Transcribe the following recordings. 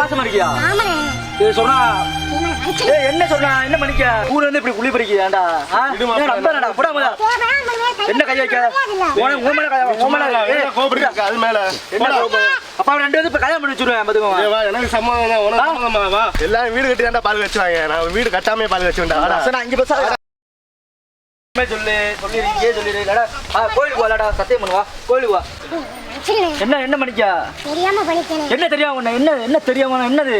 மாசமா இருக்கியா? ஏய் சொன்னா. ஏய் என்ன சொன்னா? என்ன மணிக்க ஊர்ல இருந்து இப்படி போடா போடா என்ன கை வைக்க? உனக்கு உன் மேல கை உன் மேல. ஏய், கோபுரம் இருக்கு அது மேல? என்ன? அப்பா ரெண்டு பேரும் இப்ப கல்யாணம் பண்ணி வச்சிருவேன் வா எனக்கு சம்மதம் தான் உனக்கு சம்மதமா வா. எல்லாரும் வீடு கட்டி தான்டா பால் வச்சுவாங்க நான் வீடு கட்டாமே பால் வச்சுவேன்டா. அசனா அஞ்சு பைசா சொல்லு சொல்லிருக்கே சொல்லிடு இல்லடா. ஆ கோயிலுக்கு வாடா சத்தியம் பண்ணுவா. கோயிலுக்கு வா. என்ன என்ன மணிக்கா? தெரியாம பண்ணிட்டேனே. என்ன தெரியாம உன்னை என்ன என்ன தெரியாம என்னது?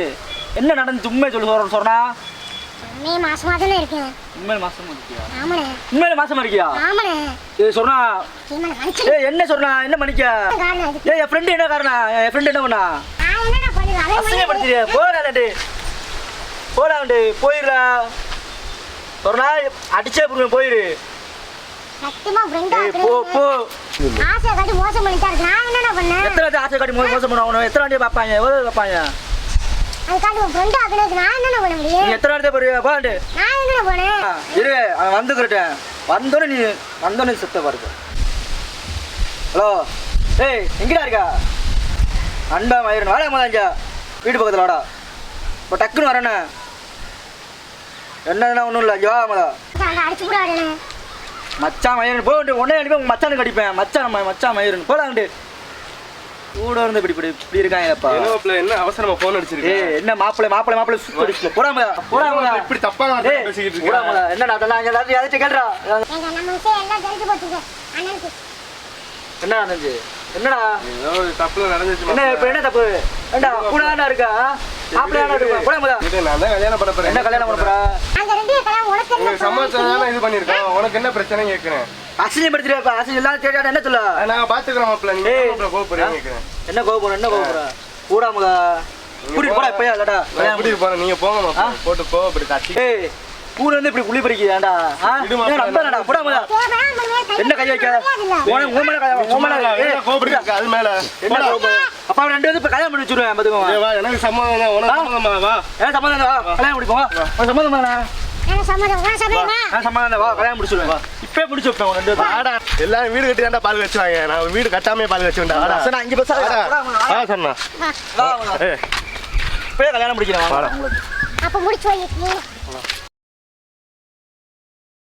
என்ன நடந்துச்சு உண்மை சொல்லு சொல்ற சொன்னா? மே மாசமா தானே இருக்கேன். உண்மையில மாசமா இருக்கியா? ஆமாண்ணே. உண்மையில மாசமா இருக்கியா? ஆமாண்ணே. ஏய் சொன்னா? ஏய் என்ன சொன்னா? என்ன மணிக்கா? ஏய் என் ஃப்ரெண்டு என்ன காரணம்? என் ஃப்ரெண்டு என்ன பண்ணா? நான் என்னடா பண்ணுவேன் அசிங்கப்படுத்திடு போடாண்டு போயிடுறா ஒரு நாள் அடிச்சே போடுவேன். போயிரு சத்தியமா ஃப்ரெண்டா ஏய் போ. ஆசை காட்டி மோசம் பண்ணிட்டா இருக்கு. நான் என்னடா பண்ணேன்? எத்தனை வாட்டி ஆசை காட்டி மோ- மோசம் பண்ணுவாங்க? எத்தனை வாட்டி பார்ப்பாங்க? எவ்வளோ பார்ப்பாங்க? அதுக்காண்டி உன் ஃப்ரெண்டு ஆக்குனதுக்கு நான் என்னடா பண்ண நீ முடியும் எத்தனை வாட்டி போறியா போண்டு நான் என்னடா போனேன் இரு. அவன் வந்துக்கிறட்டேன் வந்தோடனே நீ வந்தோடனே செத்த பாருங்க ஹலோ. ஏய் எங்கடா இருக்கா? அன்பா மயிரன் வாடா மதாஞ்சா வீட்டு பக்கத்தில் வாடா. இப்போ டக்குன்னு வரேண்ணே என்னதுன்னா ஒன்றும் இல்லை. வா மதா அடிச்சு மச்சான் மயிரன் போட்டு உடனே அடிப்பேன் உங்க மச்சானுக்கு அடிப்பேன். மச்சான் மச்சான் மயிரன். போலாங்கட்டு கூட இருந்து இப்படி இப்படி இப்படி இருக்காங்கப்பா. என்ன மாப்பிள்ளை, என்ன அவசரமா போன் ஏய் அடிச்சிருக்கேன் என்ன மாப்பிள்ளை மாப்பிள்ளை மாப்பிள்ளை சுத்தி அடிச்சுல போடாம போடாம இப்படி வார்த்தை பேசிக்கிட்டு போடாம இருக்கேன் என்னடா அதெல்லாம் அங்க எல்லாத்தையும் எதாச்சும் கேளுடா எங்க நம்ம விஷயம் எல்லாம் தெரிஞ்சு போச்சுங்க. அண்ணனுக்கு. என்ன நடந்துச்சு என்னடா? ஏதோ தப்புல நடந்துச்சு என்ன இப்ப என்ன தப்பு? ஏண்டா கூட தானே இருக்கா? மாப்பிள்ளை தானே இருக்கா? போடாம தான் கல்யாணம் பண்ண போறேன். என்ன கல்யாணம் பண்ண போறா நாங்க ரெண்டு பேரும் கல்யாணம் உனக்கு சம்மதம் தானே இது பண்ணிருக்கோம் உனக்கு என்ன பிரச்சனை கேட்கிறேன். அசிங்கம் படுத்துட்டு அசிங்கம் எல்லாம் கேட்டா என்ன சொல்ல? நாங்க பாத்துக்கிறோம் நீங்க கேட்கிறேன். என்ன கோபுரம் என்ன கோபுரம் கூடாம கூட்டிட்டு போடா இப்பயா இல்லடா நான் கூட்டிட்டு போறேன். நீங்க போங்க போட்டு கோவப்படி ஊர்ல இருந்து இப்படி விடு மாப்பிள்ளை. நம்பலடா போடாம என்ன கை வைக்க? உனக்கு உன் மேல கை உன் மேல ஏய், கோபுரம் இருக்கு? அது மேல. என்ன அப்பா ரெண்டு பேரும் இப்ப கல்யாணம் பண்ணி வச்சிருவேன் பாத்துக்கோங்க. ஏய், வா எனக்கு சம்மதம் தான். உனக்கு சம்மதமா? வா. கல்யாணம் முடிப்போம்? உனக்கு சம்மந்தம் தானே? எல்லாரும் வீடு கட்டி தான்டா பால் வச்சுவாங்க. நான் வீடு கட்டாமே பால் அசனா அஞ்சு வா சொன்னா வா வா. ஏய் இப்பவே கல்யாணம் முடிக்கிறேன். அப்ப முடிச்சு